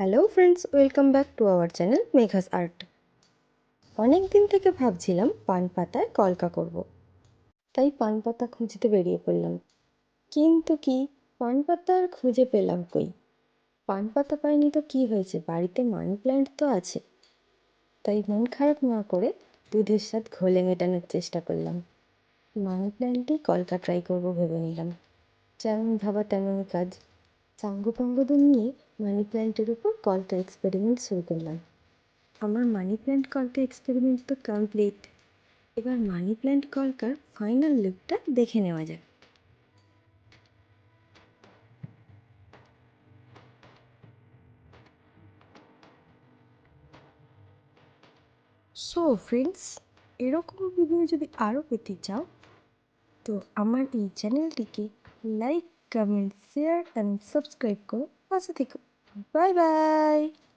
Hello friends welcome back to our channel Megha's art অনেক দিন থেকে ভাবছিলাম পান পাতায় কলকা করব। তাই পান পাতা খুঁজতে বেরিয়ে পড়লাম। কিন্তু কি, পান পাতা আর খুঁজে পেলাম কই? পান পাতা পাইনি তো কি হয়েছে? বাড়িতে মানি প্ল্যান্ট তো আছে। তাই মন খারাপ না করে দুধের স্বাদ ঘোলে মেটানোর চেষ্টা করলাম। মানি প্ল্যান্টেই কলকা ট্রাই করব ভেবে নিলাম। যেমন ভাবা তেমনই কাজ। চাঙ্গু পাঙ্গুদের নিয়ে মানি প্ল্যান্টের উপর কলকা এক্সপেরিমেন্ট শুরু করলাম। আমার মানি প্ল্যান্ট কলকা এক্সপেরিমেন্ট তো কমপ্লিট এবার মানি প্ল্যান্ট কলকার ফাইনাল লুকটা দেখে নেওয়া যাক। সো ফ্রেন্ডস এরকম ভিডিও যদি আরও পেতে চাও, তো আমার এই চ্যানেলটিকে like comment share and subscribe করো। পাশে থেকো। 拜拜。